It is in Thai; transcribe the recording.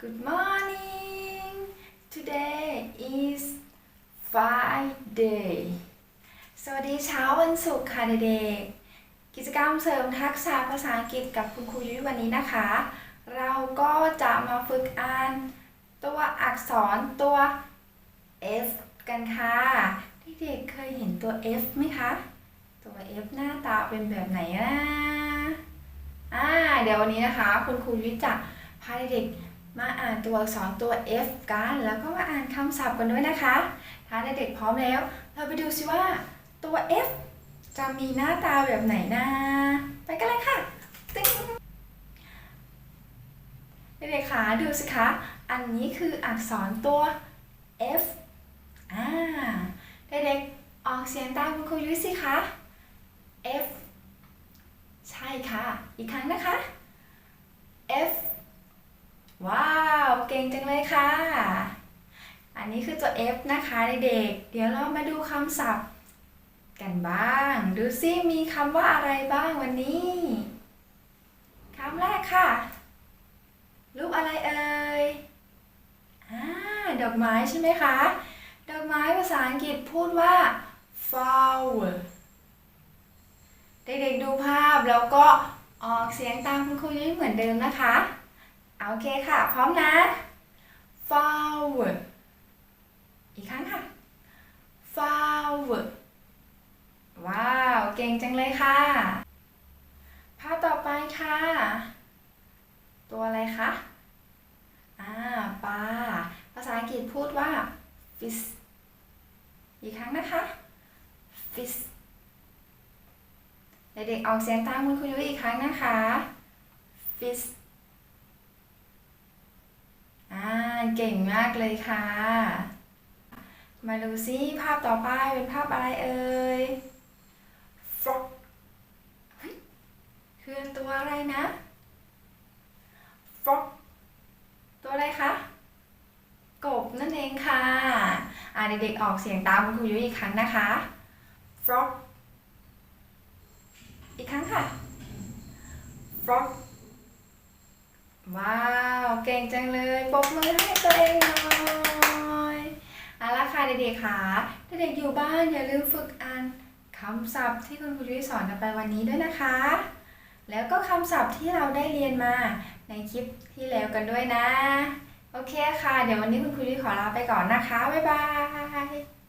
Good morning. Today is Friday. สวัสดีเช้าวันศุกร์ค่ะเด็กๆกิจกรรมเสริมทักษะภาษาอังกฤษกับคุณครูยุ้ยวันนี้นะคะ เราก็จะมาฝึกอ่านตัวอักษรตัว F กันค่ะเด็กๆเคยเห็นตัว F ไหมคะ ตัว F หน้าตาเป็นแบบไหนนะอ่าเดี๋ยววันนี้นะคะ คุณครูยุ้ยจะพาเด็กๆ มาอ่านตัวอักษรตัว F กัน แล้วก็มาอ่านคำศัพท์กันด้วยนะคะ ถ้าเด็กๆพร้อมแล้ว เราไปดูซิว่าตัว F จะมีหน้าตาแบบไหนนะ ไปกันเลยค่ะติ๊งเด็กๆคะดูสิคะ อันนี้คืออักษรตัว F อ่าเด็กๆออกเสียงตามคุณครูยุ้ยสิคะ F ใช่ค่ะ อีกครั้งนะคะ F ว้าว เก่งจังเลย ค่ะ อันนี้คือตัว F นะคะเด็กๆ เดี๋ยวเรามาดูคำศัพท์กันบ้าง ดูซิมีคำว่าอะไรบ้างวันนี้ คำแรกค่ะ รูปอะไรเอ่ยอ่าดอกไม้ใช่ไหมคะ ดอกไม้ภาษาอังกฤษพูดว่า flower เด็กๆดูภาพแล้วก็ออกเสียงตามคุณครูยุ้ยเหมือนเดิมนะคะ โอเคค่ะ พร้อมนะ flower อีกครั้งค่ะ flower ว้าว เก่งจังเลยค่ะ ภาพต่อไปค่ะ ตัวอะไรคะ อ่า ปลา ภาษาอังกฤษพูดว่า fish อีกครั้งนะคะ fish เด็กๆออกเสียงตามคุณครูยุ้ยอีกครั้งนะคะ fish อ่า เก่งมากเลยค่ะ มาดูซิภาพต่อไปเป็นภาพอะไรเอ่ย frog คือตัวอะไรนะ frog ตัวอะไรคะ กบนั่นเองค่ะ อ่าเด็กๆออกเสียงตามคุณครูยุ้ยอีกครั้งนะคะ frog อีกครั้งค่ะ frog ว้า เก่งจังเลยปรบมือให้ตัวเองหน่อยเอาละค่ะเด็กๆค่ะเด็กๆอยู่บ้านอย่าลืมฝึกอ่านคำศัพท์ที่คุณครูยุ้ยสอนกันไปวันนี้ด้วยนะคะ แล้วก็คำศัพท์ที่เราได้เรียนมาในคลิปที่แล้วกันด้วยนะ โอเคค่ะ เดี๋ยววันนี้คุณครูยุ้ยขอลาไปก่อนนะคะ บ๊ายบาย